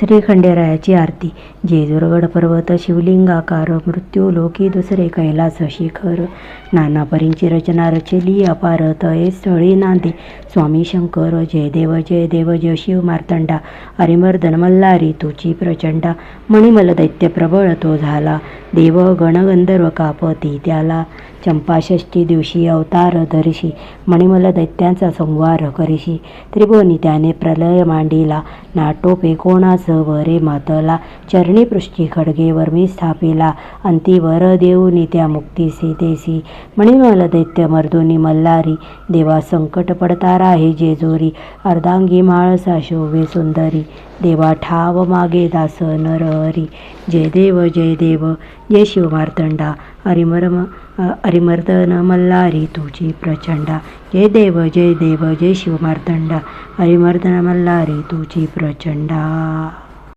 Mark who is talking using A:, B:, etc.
A: श्री खंडेरायाची आरती. जेजुरगड पर्वत शिवलिंगाकार मृत्यू लोकी दुसरे कैलास शिखर. नाना परींची रचना रचली अपार तये स्थळी नांदे. स्वामी शंकर जय देव जय देव जय शिव मार्तंडा. हरिमर्दन मल्हारी तुची प्रचंडा. मणिमल दैत्य प्रबळ तो झाला. देव गणगंधर्व कापती त्याला चंपाषष्ठी दिवशी अवतार धरिशी मणिमल दैत्यांचा संवार करिशी. त्रिभुवनी त्याने प्रलय मांडिला नाटोपे कोणास वरे मातला चरणी पृष्ठी खडगे मी स्थापिला अंतीवर देऊनी त्या मुक्ती सीतेसी मणिमल दैत्य मर्दोनी मल्हारी देवा संकट पडतारा आहे जेजोरी अर्धांगी माळसा शोभे सुंदरी देवा ठाव मागे दास नरहरी. जय देव जय देव जय शिव मार्तंडा हरिमरम हरिमर्दन मल्हारी तुझी प्रचंडा जय देव जय देव जय शिव मार्तंडा हरिमर्दन मल्हारी तुझी प्रचंडा